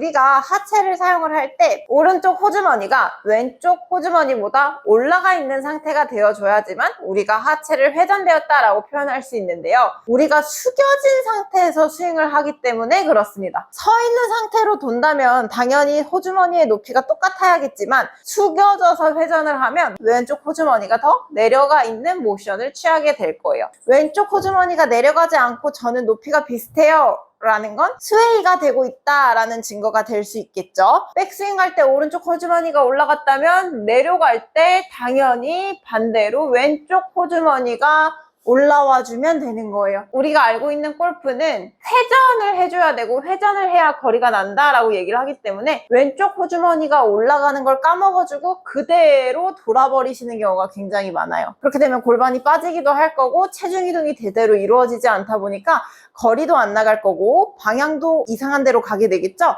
우리가 하체를 사용을 할 때 오른쪽 호주머니가 왼쪽 호주머니보다 올라가 있는 상태가 되어줘야지만 우리가 하체를 회전되었다라고 표현할 수 있는데요. 우리가 숙여진 상태에서 스윙을 하기 때문에 그렇습니다. 서 있는 상태로 돈다면 당연히 호주머니의 높이가 똑같아야겠지만 숙여져서 회전을 하면 왼쪽 호주머니가 더 내려가 있는 모션을 취하게 될 거예요. 왼쪽 호주머니가 내려가지 않고 저는 높이가 비슷해요. 라는 건 스웨이가 되고 있다라는 증거가 될 수 있겠죠. 백스윙 할 때 오른쪽 호주머니가 올라갔다면 내려갈 때 당연히 반대로 왼쪽 호주머니가 올라와 주면 되는 거예요. 우리가 알고 있는 골프는 회전을 해줘야 되고 회전을 해야 거리가 난다라고 얘기를 하기 때문에 왼쪽 호주머니가 올라가는 걸 까먹어주고 그대로 돌아버리시는 경우가 굉장히 많아요. 그렇게 되면 골반이 빠지기도 할 거고 체중 이동이 제대로 이루어지지 않다 보니까 거리도 안 나갈 거고 방향도 이상한 데로 가게 되겠죠?